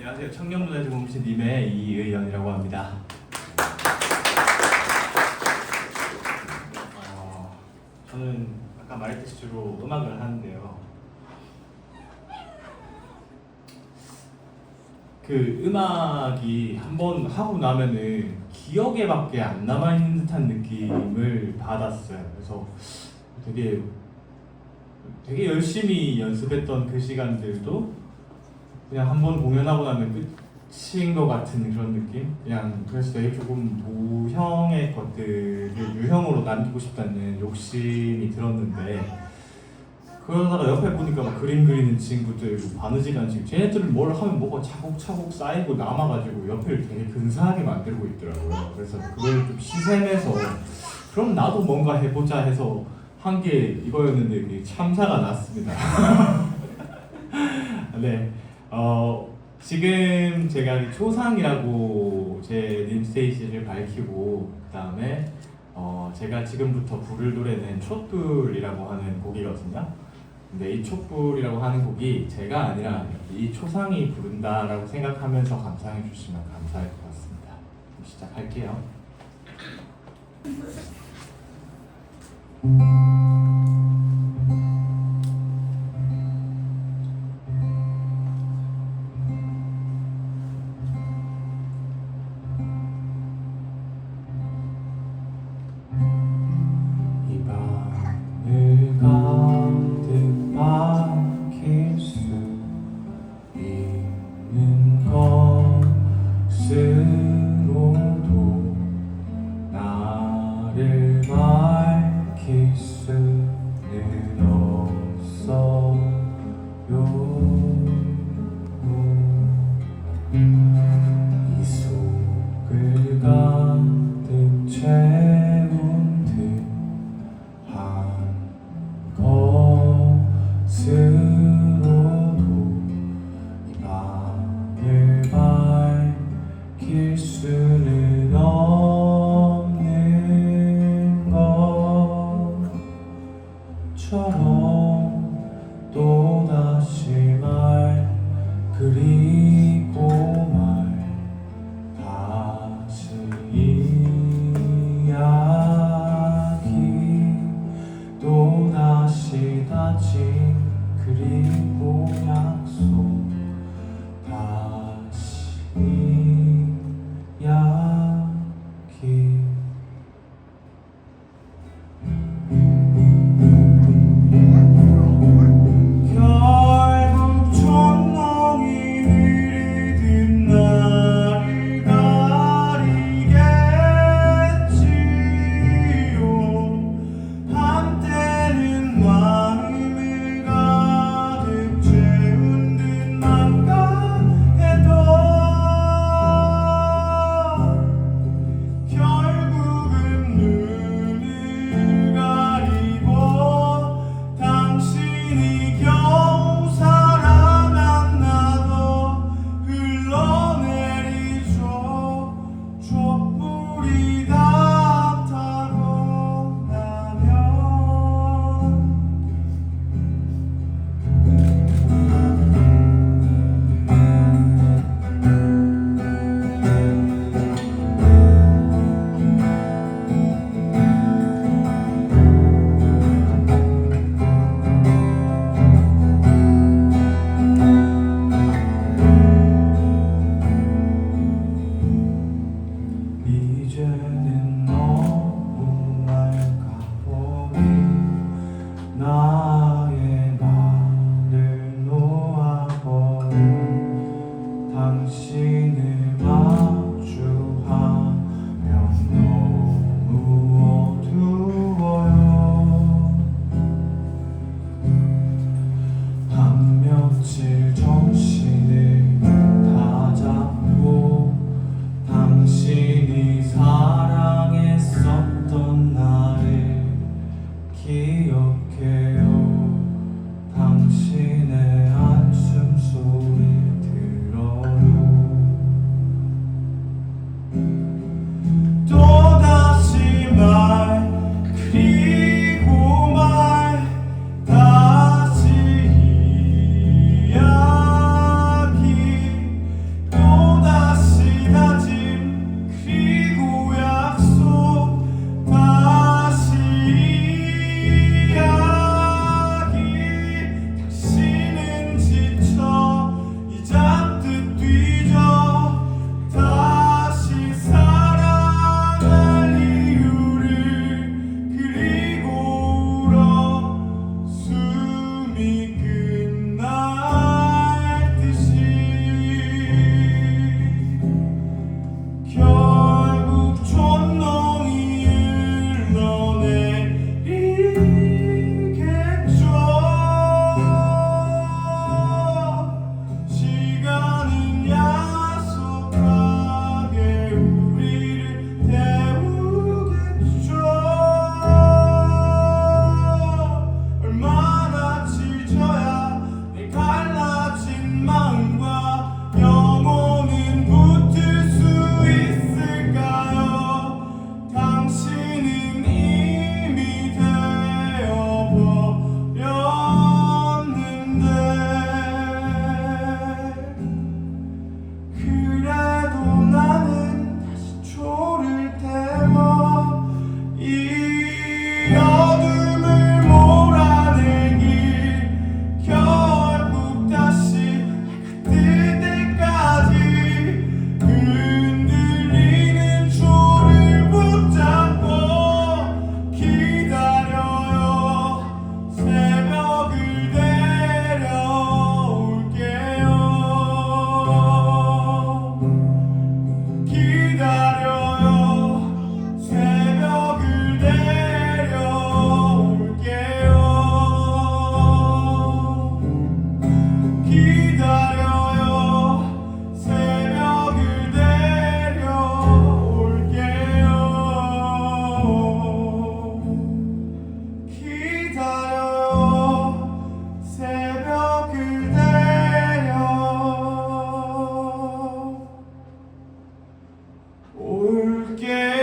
안녕하세요. 청년문화재공시님의 이의연이라고 합니다. 어, 저는 아까 말했듯이 주로 음악을 하는데요. 그 음악이 한번 하고 나면은 기억에밖에 안 남아 있는 듯한 느낌을 받았어요. 그래서 되게 되게 열심히 연습했던 그 시간들도 그냥 한 번 공연하고 나면 끝인 것 같은 그런 느낌? 그냥 그래서 되게 조금 도형의 것들을 유형으로 남기고 싶다는 욕심이 들었는데 그러다가 옆에 보니까 막 그림 그리는 친구들, 뭐 바느질 하는 친구 쟤네들은 뭘 하면 뭐가 차곡차곡 쌓이고 남아가지고 옆을 되게 근사하게 만들고 있더라고요. 그래서 그걸 좀 시샘해서 그럼 나도 뭔가 해보자 해서 한 게 이거였는데 참사가 났습니다. 네, 어, 지금 제가 이 초상이라고 제 림스테이지를 밝히고 그 다음에 어, 제가 지금부터 부를 노래는 촛불이라고 하는 곡이거든요. 근데 이 촛불이라고 하는 곡이 제가 아니라 이 초상이 부른다라고 생각하면서 감상해 주시면 감사할 것 같습니다. 시작할게요. 마치 그리고 gel.